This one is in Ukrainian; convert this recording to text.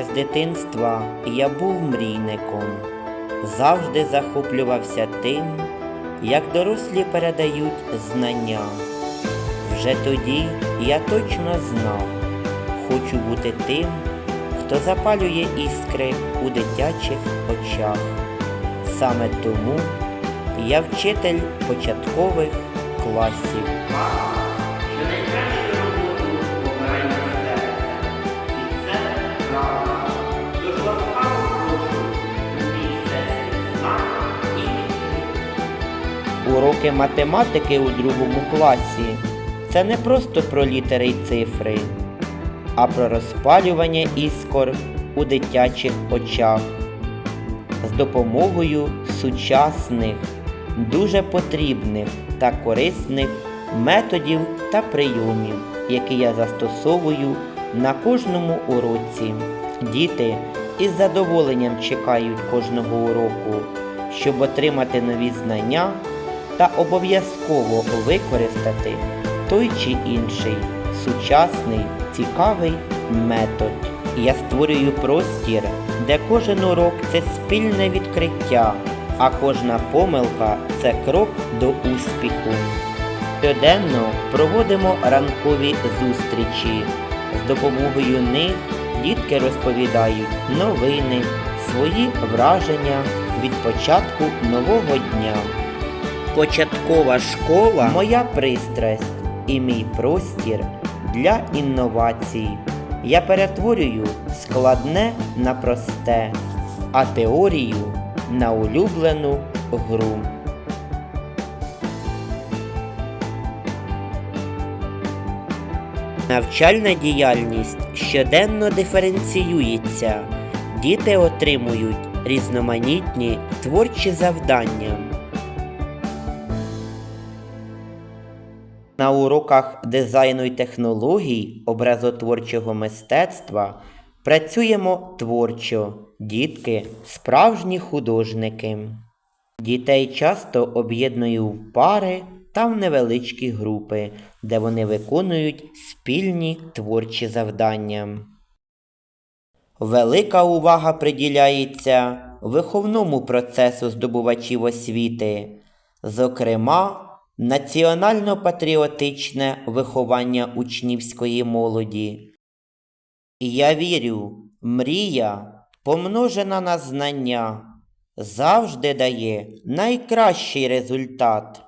Ще з дитинства я був мрійником, завжди захоплювався тим, як дорослі передають знання. Вже тоді я точно знав, хочу бути тим, хто запалює іскри у дитячих очах. Саме тому я вчитель початкових класів. Уроки математики у другому класі це не просто про літери й цифри, а про розпалювання іскор у дитячих очах з допомогою сучасних, дуже потрібних та корисних методів та прийомів, які я застосовую на кожному уроці. Діти із задоволенням чекають кожного уроку, щоб отримати нові знання та обов'язково використати той чи інший сучасний цікавий метод. Я створюю простір, де кожен урок це спільне відкриття, а кожна помилка це крок до успіху. Щоденно проводимо ранкові зустрічі. З допомогою них дітки розповідають новини, свої враження від початку нового дня. Початкова школа моя пристрасть і мій простір для інновацій. Я перетворюю складне на просте, а теорію на улюблену гру. Навчальна діяльність щоденно диференціюється. Діти отримують різноманітні творчі завдання. На уроках дизайну і технологій образотворчого мистецтва працюємо творчо. Дітки справжні художники. Дітей часто об'єдную в пари та в невеличкі групи, де вони виконують спільні творчі завдання. Велика увага приділяється виховному процесу здобувачів освіти, зокрема, національно-патріотичне виховання учнівської молоді. Я вірю, мрія, помножена на знання, завжди дає найкращий результат.